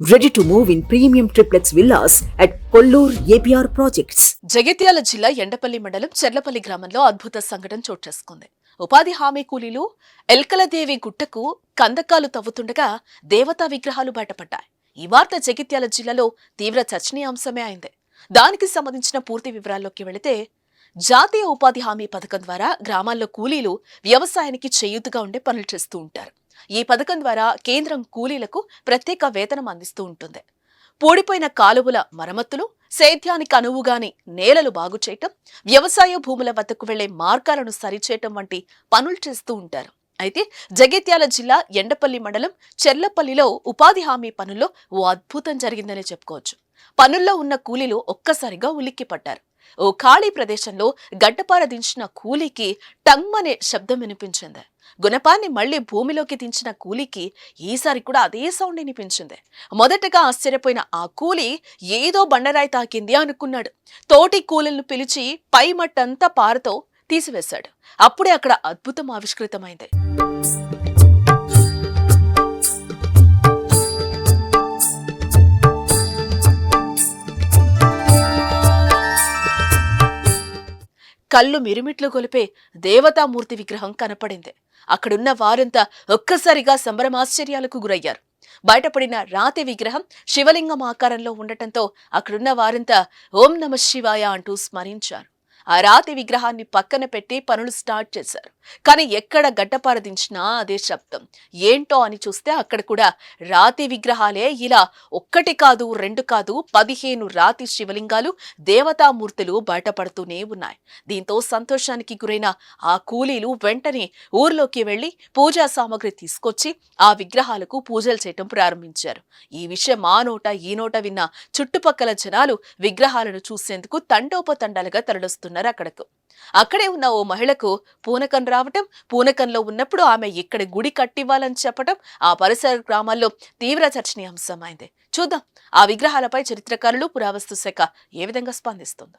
Ready to move in premium triplex villas at Kollur APR projects Jagtial జిల్లా ఎండపల్లి మండలం చెర్లపల్లి గ్రామంలో అద్భుత సంఘటన చోటు చేసుకుంది. ఉపాధి హామీ కూలీలు ఎల్కలదేవి గుట్టకు కందకాలు తవ్వుతుండగా దేవతా విగ్రహాలు బయటపడ్డాయి. ఈ వార్త జగిత్యాల జిల్లాలో తీవ్ర చర్చనీయాంశమే అయింది. దానికి సంబంధించిన పూర్తి వివరాల్లోకి వెళితే జాతీయ ఉపాధి హామీ పథకం ద్వారా గ్రామాల్లో కూలీలు వ్యవసాయానికి చేయూతుగా ఉండే పనులు చేస్తూ ఉంటారు. ఈ పథకం ద్వారా కేంద్రం కూలీలకు ప్రత్యేక వేతనం అందిస్తూ ఉంటుంది. పూడిపోయిన కాలువల మరమ్మతులు సేద్యానికి అనువుగాని నేలలు బాగు చేయటం వ్యవసాయ భూముల వద్దకు వెళ్ళే మార్గాలను సరిచేయటం వంటి పనులు చేస్తూ ఉంటారు. అయితే జగిత్యాల జిల్లా ఎండపల్లి మండలం చెర్లపల్లిలో ఉపాధి హామీ పనుల్లో ఓ అద్భుతం జరిగిందనే చెప్పుకోవచ్చు. పనుల్లో ఉన్న కూలీలు ఒక్కసారిగా ఉలిక్కిపడ్డారు. ఓ ఖాళీ ప్రదేశంలో గడ్డపార దించిన కూలీకి టంగ్ అనే శబ్దం వినిపించింది. గుణపాన్ని మళ్ళీ భూమిలోకి దించిన కూలీకి ఈసారి కూడా అదే సౌండ్ వినిపించింది. మొదటగా ఆశ్చర్యపోయిన ఆ కూలి ఏదో బండరాయి తాకింది అనుకున్నాడు. తోటి కూలీలను పిలిచి పై మట్టంతా పారతో తీసివేశాడు. అప్పుడే అక్కడ అద్భుతం ఆవిష్కృతమైంది. కళ్ళు మిరుమిట్లు గొలిపే దేవతామూర్తి విగ్రహం కనపడింది. అక్కడున్న వారంతా ఒక్కసారిగా సంభ్రమాశ్చర్యాలకు గురయ్యారు. బయటపడిన రాతి విగ్రహం శివలింగం ఆకారంలో ఉండటంతో అక్కడున్న వారంతా ఓం నమ శివాయ అంటూ స్మరించారు. ఆ రాతి విగ్రహాన్ని పక్కన పెట్టి పనులు స్టార్ట్ చేశారు. కానీ ఎక్కడ గడ్డపారదించినా అదే శబ్దం. ఏంటో అని చూస్తే అక్కడ కూడా రాతి విగ్రహాలే ఇలా ఒక్కటి కాదు రెండు కాదు పదిహేను రాతి శివలింగాలు దేవతామూర్తులు బయటపడుతూనే ఉన్నాయి. దీంతో సంతోషానికి గురైన ఆ కూలీలు వెంటనే ఊర్లోకి వెళ్ళి పూజా సామాగ్రి తీసుకొచ్చి ఆ విగ్రహాలకు పూజలు చేయటం ప్రారంభించారు. ఈ విషయం ఆ నోట ఈ నోట విన్న చుట్టుపక్కల జనాలు విగ్రహాలను చూసేందుకు తండోపతండాలుగా తరలిస్తున్నారు. అక్కడకు. అక్కడే ఉన్న ఓ మహిళకు పూనకం రావటం పూనకంలో ఉన్నప్పుడు ఆమె ఇక్కడ గుడి కట్టివ్వాలని చెప్పటం ఆ పరిసర గ్రామాల్లో తీవ్ర చర్చనీయాంశమైంది. చూద్దాం ఆ విగ్రహాలపై చరిత్రకారులు పురావస్తు శాఖ ఏ విధంగా స్పందిస్తుందో.